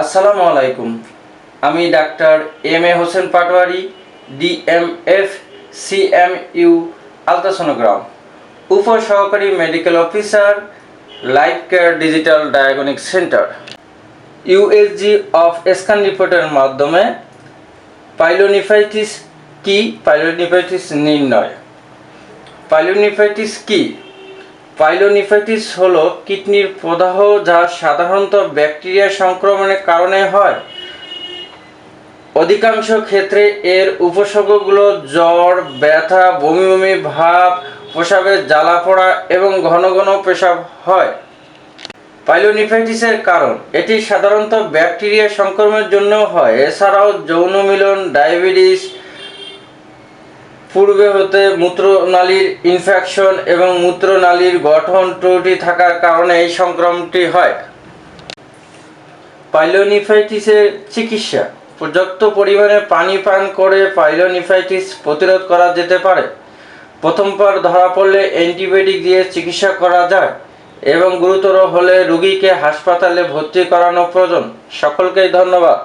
আসসালামু আলাইকুম। আমি doctor M A Hossain Patwari DMF CMU ultrasonogram. উপ সহকারী medical officer life care digital diagnostic centre. USG of scan রিপোর্টের মাধ্যমে পাইলোনিফাইটিস কি? পাইলোনিফাইটিস নির্ণয়। পাইলোনিফাইটিস কি? পাইলোনিফাইটিস হলো কিডনির প্রদাহ যা সাধারণত ব্যাকটেরিয়া সংক্রমণের কারণে হয়। অধিকাংশ ক্ষেত্রে এর উপসর্গগুলো জ্বর, ব্যথা, বমি বমি, ভাব প্রসাবের জ্বালা পড়া এবং ঘন ঘন পেশাব হয়। পাইলোনিফাইটিসের কারণ, এটি সাধারণত ব্যাকটেরিয়া সংক্রমণের জন্য হয়। এছাড়াও যৌন মিলন, ডায়াবেটিস পূর্বে হতে মূত্রনালীর ইনফেকশন এবং মূত্রনালীর গঠন ত্রুটি থাকার কারণে এই সংক্রমণটি হয়। পাইলোনিফাইটিসের চিকিৎসা। পর্যাপ্ত পরিমাণে পানি পান করে পাইলোনিফাইটিস প্রতিরোধ করা যেতে পারে। প্রথমবার ধরা পড়লে অ্যান্টিবায়োটিক দিয়ে চিকিৎসা করা যায় এবং গুরুতর হলে রোগীকে হাসপাতালে ভর্তি করানো প্রয়োজন। সকলকেই ধন্যবাদ।